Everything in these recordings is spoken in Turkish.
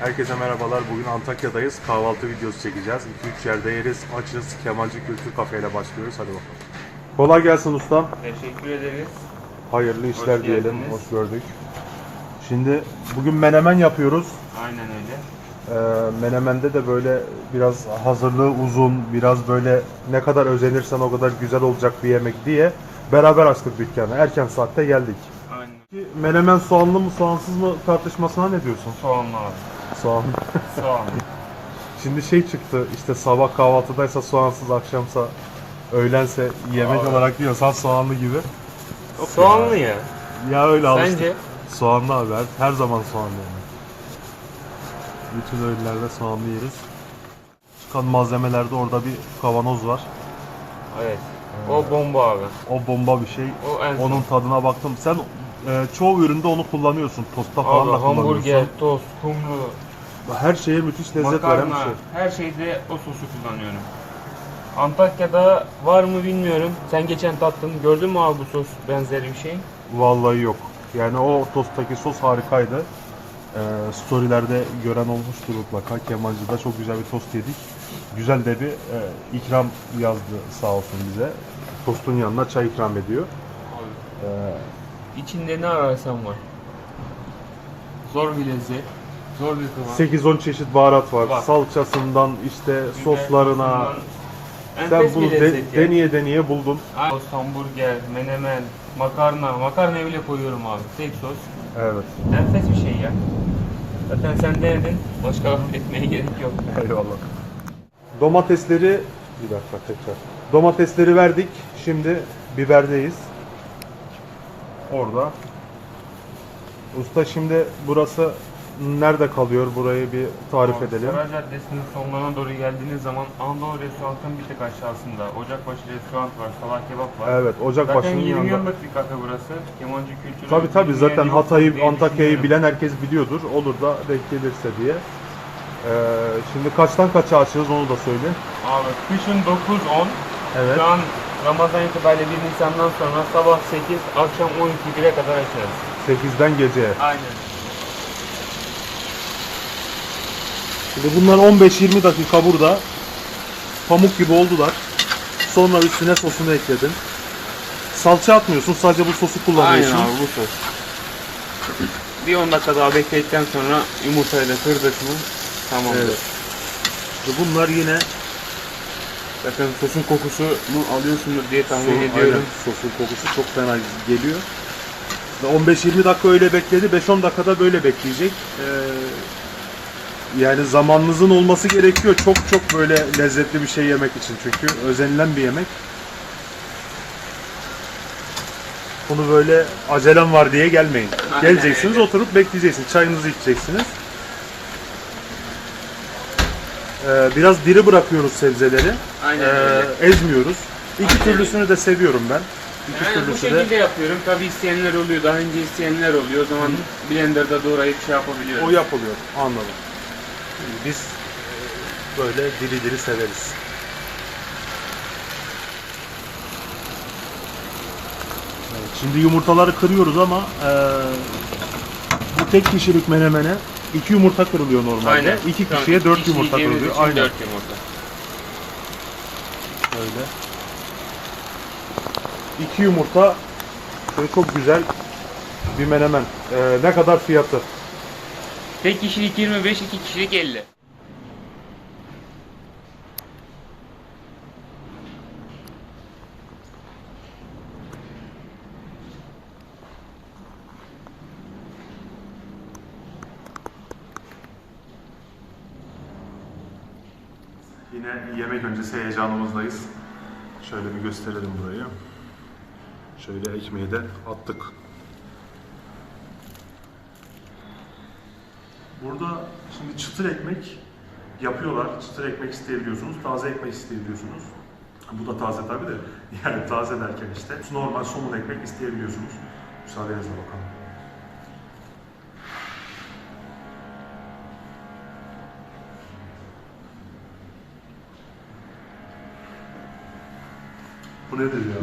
Herkese merhabalar. Bugün Antakya'dayız. Kahvaltı videosu çekeceğiz. 2-3 yerde yeriz. Açız. Kemancı Kültür Kafe ile başlıyoruz. Hadi bakalım. Kolay gelsin ustam. Teşekkür ederiz. Hayırlı işler Hoş diyelim. geldiniz. Hoş gördük. Şimdi bugün menemen yapıyoruz. Aynen öyle. Ee, menemende de böyle biraz hazırlığı uzun, biraz böyle ne kadar özenirsen o kadar güzel olacak bir yemek diye beraber açtık dükkanı. Erken saatte geldik. Aynen. Menemen soğanlı mı soğansız mı tartışmasına ne diyorsun? Soğanlı abi. Soğan. Soğanlı. Şimdi şey çıktı işte sabah kahvaltıdaysa soğansız akşamsa öğlense yemek Aa. olarak yiyorsan soğanlı gibi. Soğanlı ya. Ya öyle alıştık. Sence? Soğanlı abi her, her zaman soğanlı yani. Bütün öğünlerde soğanlı yeriz. Çıkan malzemelerde orada bir kavanoz var. Evet. O bomba abi. O bomba bir şey. O en Onun tadına baktım. Sen e, çoğu üründe onu kullanıyorsun. Tostta falan Abi da kullanıyorsun. hamburger, tost, kumru, Her şeye müthiş lezzet veren bir makarna, şey. her şeyde o sosu kullanıyorum. Antakya'da var mı bilmiyorum. Sen geçen tattın. Gördün mü abi bu sos benzeri bir şey? Vallahi yok. Yani o tosttaki sos harikaydı. Ee, storylerde gören olmuştur mutlaka. Kemancı'da çok güzel bir tost yedik. Güzel de bir e, ikram yazdı sağ olsun bize. Tostun yanına çay ikram ediyor. Abi. Ee, İçinde ne ararsan var. Zor bir lezzet. Zor bir kıvam. 8-10 çeşit baharat var. Var. Salçasından işte soslarına. Enfes Sen bir bunu de- lezzet ya. deneye deneye buldun. Tost, hamburger, menemen, makarna. Makarna bile koyuyorum abi. Tek sos. Evet. Enfes bir şey ya. Zaten sen denedin. Başka etmeye gerek yok. Eyvallah. Domatesleri bir dakika tekrar. Domatesleri verdik. Şimdi biberdeyiz. Orada. Usta şimdi burası nerede kalıyor? Burayı bir tarif edelim. Saray Caddesi'nin sonlarına doğru geldiğiniz zaman Anadolu Restoran'ın bir tek aşağısında Ocakbaşı Restoran var, Salah Kebap var. Evet, Zaten Ocakbaşı'nın 20 yanında. yıllık bir kafe burası. Kemancı kültürü. Tabii tabii zaten Hatay'ı, Antakya'yı bilen herkes biliyordur. Olur da denk gelirse diye. Ee, şimdi kaçtan kaça açığız onu da söyle. Abi kışın 9-10. Evet. Şu an Ramazan itibariyle 1 Nisan'dan sonra sabah 8, akşam 12-1'e kadar açarız. 8'den geceye. Aynen. Şimdi bunlar 15-20 dakika burada. Pamuk gibi oldular. Sonra üstüne sosunu ekledin. Salça atmıyorsun. Sadece bu sosu kullanıyorsun. Aynen abi bu sos. Bir 10 dakika daha bekledikten sonra yumurtayla kırdık mı tamamdır. Evet. Bunlar yine Zaten sosun kokusunu alıyorsundur diye tahmin Aynen, ediyorum. sosun kokusu çok fena geliyor. Ve 15-20 dakika öyle bekledi. 5-10 dakikada böyle bekleyecek. Ee, yani zamanınızın olması gerekiyor. Çok çok böyle lezzetli bir şey yemek için. Çünkü özenilen bir yemek. Bunu böyle acelem var diye gelmeyin. Aynen Geleceksiniz, öyle. oturup bekleyeceksiniz. Çayınızı içeceksiniz. Ee, biraz diri bırakıyoruz sebzeleri. Aynen Ee, ezmiyoruz. İki Aynen türlüsünü de seviyorum ben. İki Yani bu türlüsü de şekilde yapıyorum. Tabi isteyenler oluyor. Daha önce isteyenler oluyor. O zaman blenderda doğrayıp şey yapabiliyoruz. o yapılıyor. Anladım. Biz e, böyle diri diri severiz. Evet, şimdi yumurtaları kırıyoruz ama e, bu tek kişilik menemene iki yumurta kırılıyor normalde. Aynen. İki kişiye dört kişi yumurta kırılıyor. Aynen. Dört yumurta. Öyle. İki yumurta şöyle çok güzel bir menemen. E, ne kadar fiyatı? Tek kişilik 25, iki kişilik 50. Yine yemek öncesi heyecanımızdayız. Şöyle bir gösterelim burayı. Şöyle ekmeği de attık. Burada şimdi çıtır ekmek yapıyorlar. Çıtır ekmek isteyebiliyorsunuz. Taze ekmek isteyebiliyorsunuz. Bu da taze tabi de. Yani taze derken işte. Normal somun ekmek isteyebiliyorsunuz. Müsaadenizle bakalım. Bu nedir ya?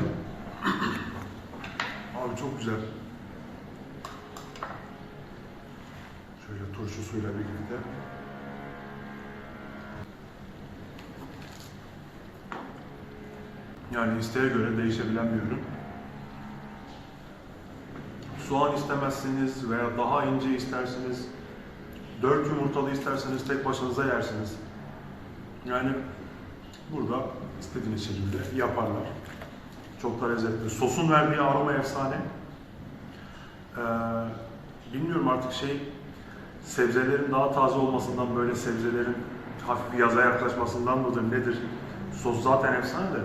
Abi çok güzel. Şöyle turşusuyla birlikte. Yani isteğe göre değişebilen bir ürün. Soğan istemezsiniz veya daha ince isterseniz, dört yumurtalı isterseniz tek başınıza yersiniz. Yani burada istediğiniz şekilde yaparlar. Çok da lezzetli. Sosun verdiği aroma efsane. Ee, bilmiyorum artık şey sebzelerin daha taze olmasından böyle sebzelerin hafif yaza yaklaşmasından mıdır nedir? Sos zaten efsane de.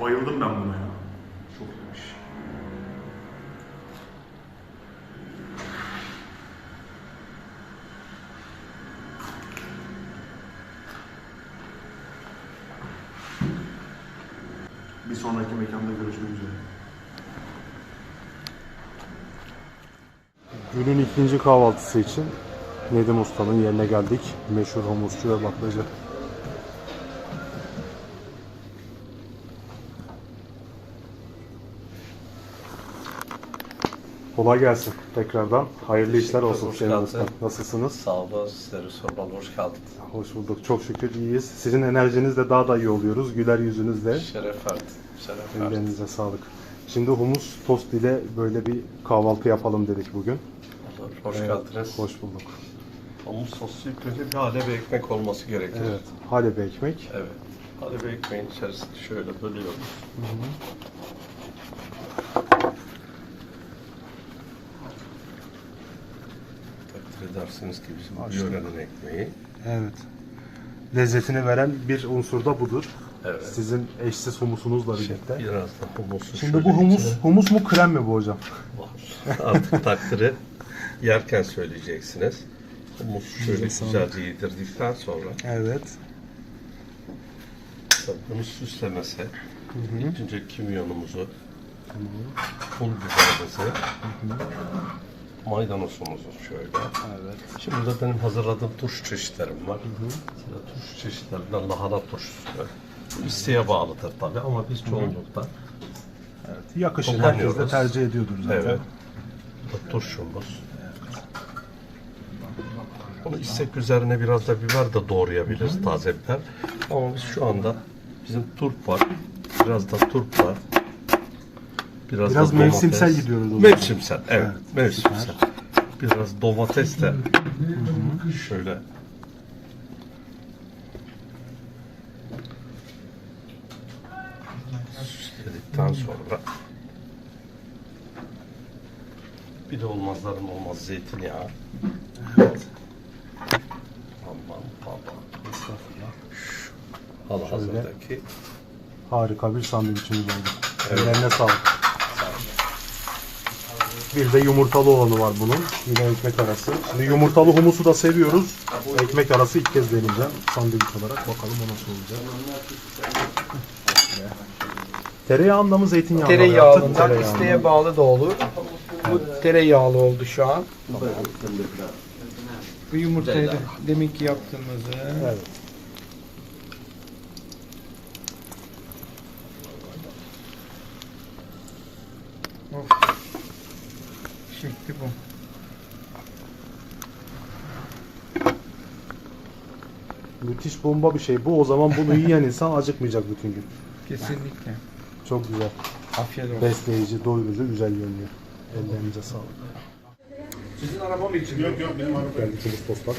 Bayıldım ben buna ya. Çok iyiymiş. Bir sonraki mekanda görüşmek üzere. Günün ikinci kahvaltısı için Nedim Usta'nın yerine geldik. Meşhur humusçu ve baklacı. Kolay gelsin tekrardan. Hayırlı işler olsun geldin. Usta. Nasılsınız? Sağ olun, sizleri sormalı, hoş geldiniz. Hoş bulduk. Çok şükür iyiyiz. Sizin enerjinizle daha da iyi oluyoruz. Güler yüzünüzle. Şeref verdi, şeref verdi. Ellerinize sağlık. Şimdi humus tost ile böyle bir kahvaltı yapalım dedik bugün. Hoş geldiniz. Hoş bulduk. Onun önce bir halebe ekmek olması gerekir. Evet. Halebe ekmek. Evet. Halebe ekmeğin içerisinde şöyle bölüyoruz. Takdir edersiniz ki bizim yörenin ekmeği. Evet. Lezzetini veren bir unsur da budur. Evet. Sizin eşsiz humusunuzla birlikte. Biraz da humusu Şimdi şöyle bu humus, içine humus mu krem mi bu hocam? Artık takdiri yerken söyleyeceksiniz. Humusu şöyle güzelce yedirdikten sonra Evet. Tabii Bunu süslemesi, ilk önce kimyonumuzu, pul biberimizi, maydanozumuzu şöyle. Evet. Şimdi burada benim hazırladığım turşu çeşitlerim var. Mesela turşu çeşitlerinden lahana turşusu. Bu İsteğe bağlıdır tabii ama biz çoğunlukla evet. Yakışır. Herkes de Kullanıyoruz. tercih ediyordur zaten. evet. Bu da turşumuz. Bunu istek üzerine biraz da biber de doğrayabiliriz taze biber. Ama biz şu anda bizim turp var. Biraz da turp var. Biraz, Biraz da mevsimsel domates. gidiyoruz o zaman. Mevsimsel, evet. Evet, mevsimsel. Biraz domates de şöyle süsledikten sonra bir de olmazların olmaz zeytinyağı. Aman baba. Estağfurullah. Hala hazırdaki Harika bir sandviçimiz oldu. Evet. Ellerine sağlık. Bir de yumurtalı olanı var bunun. Yine ekmek arası. Şimdi yumurtalı humusu da seviyoruz. Ekmek arası ilk kez deneyeceğim. Sandviç olarak bakalım o nasıl olacak. Tereyağında mı zeytinyağında mı yaptık? Tereyağlıdan Tereyağında. isteğe bağlı da olur. Bu tereyağlı oldu şu an. Bu yumurtayı da deminki yaptığımızı. Evet. Of. Şekli bu. Müthiş bomba bir şey. Bu o zaman bunu yiyen insan acıkmayacak bütün gün. Kesinlikle. Çok güzel. Afiyet olsun. Besleyici, doyurucu, güzel görünüyor. Ellerinize sağlık. Sizin araba mı için? Yok yok benim araba. Geldi kılıç postlar.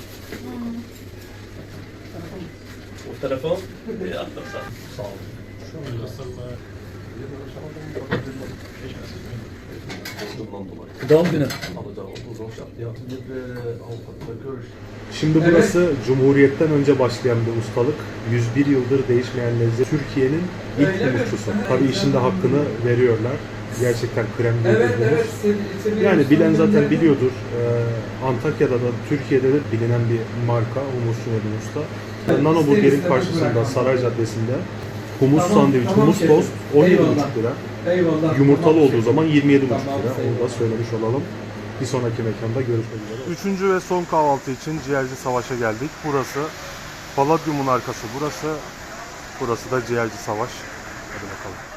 o telefon ya, sağ olun. Doğum günü. Şimdi burası Cumhuriyet'ten önce başlayan bir ustalık. 101 yıldır değişmeyen lezzet. Türkiye'nin ilk humusçusu. Tabii işin de hakkını veriyorlar. Gerçekten krem gibi bir humus. Yani bilen zaten biliyordur. Ee, Antakya'da da Türkiye'de de bilinen bir marka humusçu Nedim Usta. Nano Burger'in karşısında Saray Caddesi'nde humus Tamam, sandviç, tamam humus şefim. tost 17,5 Eyvallah. lira. Eyvallah. Yumurtalı Tamam, olduğu zaman 27,5 lira. Tamam, Onu da söylemiş olalım. Bir sonraki mekanda görüşmek üzere. Üçüncü ve son kahvaltı için Ciğerci Savaş'a geldik. Burası Palladium'un arkası burası. Burası da Ciğerci Savaş. Hadi bakalım.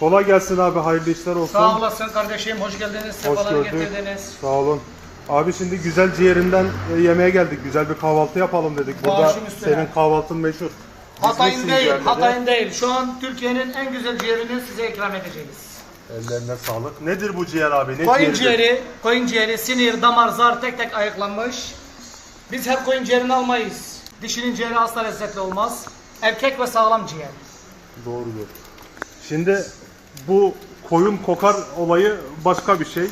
Kolay gelsin abi. Hayırlı işler olsun. Sağ olasın kardeşim. Hoş geldiniz. Hoş Sefalar getirdiniz. Sağ olun. Abi şimdi güzel ciğerinden e, yemeğe geldik. Güzel bir kahvaltı yapalım dedik. Burada Başım üstüne. senin kahvaltın meşhur. Hatay'ın değil. Hatay'ın değil. Şu an Türkiye'nin en güzel ciğerini size ikram edeceğiz. Ellerine sağlık. Nedir bu ciğer abi? Ne Koyun ciğeri, koyun ciğeri, sinir, damar, zar tek tek ayıklanmış. Biz her koyun ciğerini almayız. Dişinin ciğeri asla lezzetli olmaz. Erkek ve sağlam ciğer. Doğrudur. Şimdi bu koyun kokar olayı başka bir şey.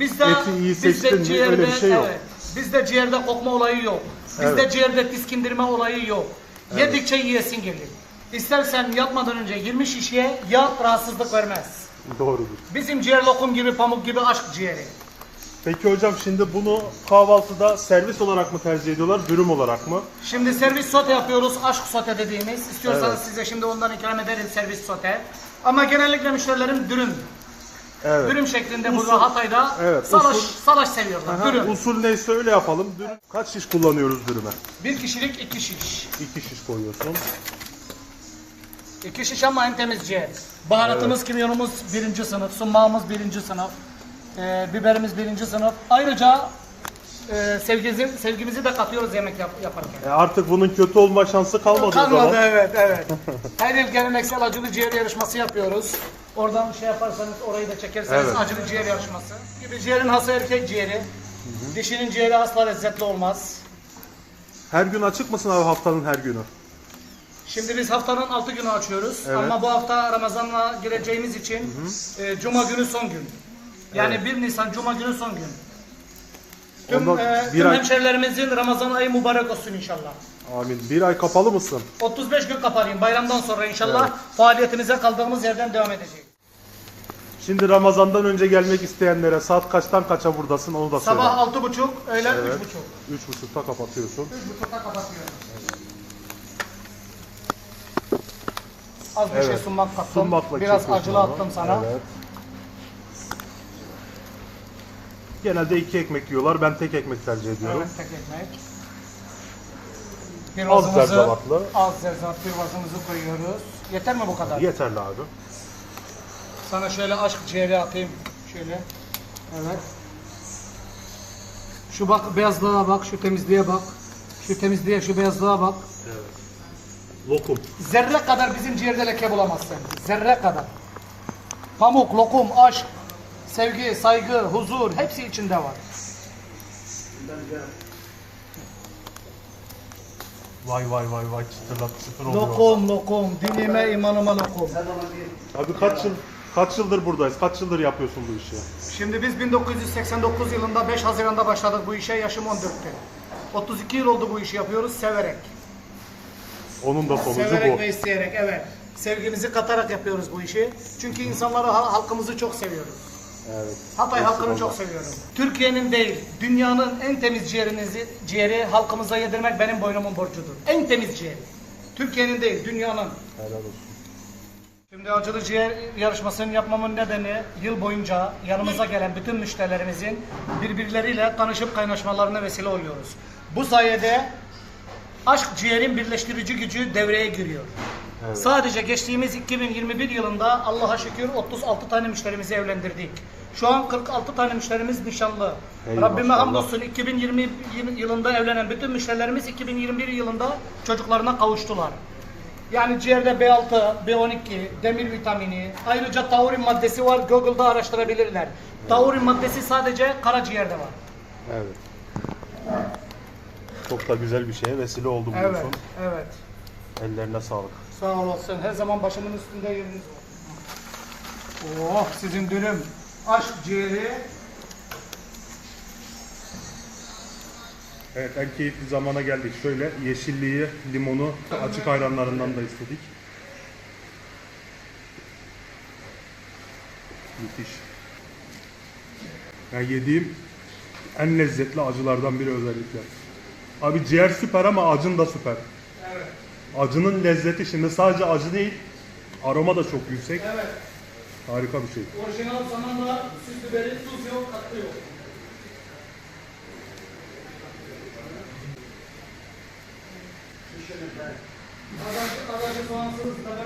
Bizde, Eti iyi seçtin mi? ciğerde, Öyle bir şey yok. Evet, bizde ciğerde kokma olayı yok. Bizde Evet. ciğerde tiskindirme olayı yok. Yedikçe yiyesin gelir. İstersen yatmadan önce 20 şişeye yat rahatsızlık vermez. Doğrudur. Bizim ciğer lokum gibi, pamuk gibi aşk ciğeri. Peki hocam şimdi bunu kahvaltıda servis olarak mı tercih ediyorlar, dürüm olarak mı? Şimdi servis sote yapıyoruz, aşk sote dediğimiz. İstiyorsanız size şimdi ondan ikram ederim servis sote. Ama genellikle müşterilerim dürüm. Evet. Dürüm şeklinde Usul. burada Hatay'da Evet, salaş, usul. salaş seviyorlar. Aha, dürüm. usul neyse öyle yapalım. Dürüm. Kaç şiş kullanıyoruz dürüme? Bir kişilik iki şiş. İki şiş koyuyorsun. İki şiş ama en temiz ciğer. Baharatımız, kimyonumuz birinci sınıf, summağımız birinci sınıf, e, biberimiz birinci sınıf. Ayrıca e, sevgimizi, sevgimizi de katıyoruz yemek yap, yaparken. E artık bunun kötü olma şansı kalmadı, o Kalmadı zaman. evet evet. Her yıl geleneksel acılı ciğer yarışması yapıyoruz. Oradan şey yaparsanız orayı da çekerseniz Evet. acılı ciğer yarışması. Gibi ciğerin hası erkek ciğeri. Dişinin ciğeri asla lezzetli olmaz. Her gün açık mısın abi haftanın her günü? Şimdi biz haftanın 6 günü açıyoruz Evet. ama bu hafta Ramazan'la gireceğimiz için e, Cuma günü son gün. Yani 1 Nisan Cuma günü son gün. Tüm, Ondan e, bir tüm ay- hemşerilerimizin Ramazan ayı mübarek olsun inşallah. Amin. Bir ay kapalı mısın? 35 gün kapalıyım bayramdan sonra inşallah faaliyetimize kaldığımız yerden devam edeceğiz. Şimdi Ramazan'dan önce gelmek isteyenlere saat kaçtan kaça buradasın onu da söyle. Sabah 6.30, öğlen 3.30. Evet. Üç buçukta kapatıyorsun. 3.30'da kapatıyorum. Az bir şey Evet. sunmak kattım. Sunmakla Biraz çekiyorsun acılı attım sana. Evet. Genelde iki ekmek yiyorlar. Ben tek ekmek tercih ediyorum. Evet, tek ekmek. Az Pirzamızı- zerzevatlı. Az zerzevat pirzamızı koyuyoruz. Yeter mi bu kadar? Yeterli abi. Sana şöyle aşk ciğeri atayım. Şöyle. Evet. Şu bak beyazlığa bak, şu temizliğe bak. Şu temizliğe, şu beyazlığa bak. Lokum. Zerre kadar bizim ciğerde leke bulamazsın. Zerre kadar. Pamuk, lokum, aşk, sevgi, saygı, huzur hepsi içinde var. Vay vay vay vay çıtırlat çıtır oldu. Lokum, lokum, dinime, imanıma lokum. Abi kaç yıl kaç yıldır buradayız? Kaç yıldır yapıyorsun bu işi? Şimdi biz 1989 yılında 5 Haziran'da başladık bu işe. Yaşım 14'te. 32 yıl oldu bu işi yapıyoruz severek. Onun da sonucu Severek bu. ve isteyerek evet. Sevgimizi katarak yapıyoruz bu işi. Çünkü insanları, ha- halkımızı çok seviyoruz. Evet. Hatay Hepsi halkını çok seviyorum. Türkiye'nin değil, dünyanın en temiz ciğerinizi, ciğeri halkımıza yedirmek benim boynumun borcudur. En temiz ciğeri. Türkiye'nin değil, dünyanın. Helal olsun. Şimdi acılı ciğer yarışmasını yapmamın nedeni yıl boyunca yanımıza gelen bütün müşterilerimizin birbirleriyle tanışıp kaynaşmalarına vesile oluyoruz. Bu sayede aşk ciğerin birleştirici gücü devreye giriyor. Sadece geçtiğimiz 2021 yılında Allah'a şükür 36 tane müşterimizi evlendirdik. Şu an 46 tane müşterimiz nişanlı. Ey Rabbime hamdolsun 2020 yılında evlenen bütün müşterilerimiz 2021 yılında çocuklarına kavuştular. Yani ciğerde B6, B12, demir vitamini, ayrıca taurin maddesi var. Google'da araştırabilirler. Taurin maddesi sadece karaciğerde var. Evet. Çok da güzel bir şeye vesile oldu Evet, olsun. evet. Ellerine sağlık. Sağ olasın. Her zaman başımın üstünde yeriniz var. Oh, sizin dürüm. Aşk ciğeri. Evet en keyifli zamana geldik. Şöyle yeşilliği, limonu açık ayranlarından da istedik. Müthiş. Yani yediğim en lezzetli acılardan biri özellikle. Abi ciğer süper ama acın da süper. Evet. Acının lezzeti şimdi sadece acı değil, aroma da çok yüksek. Evet. Harika bir şey. Orijinal zamanda süt biberi, tuz yok, katkı yok. Adacı, adacı soğansız, kadar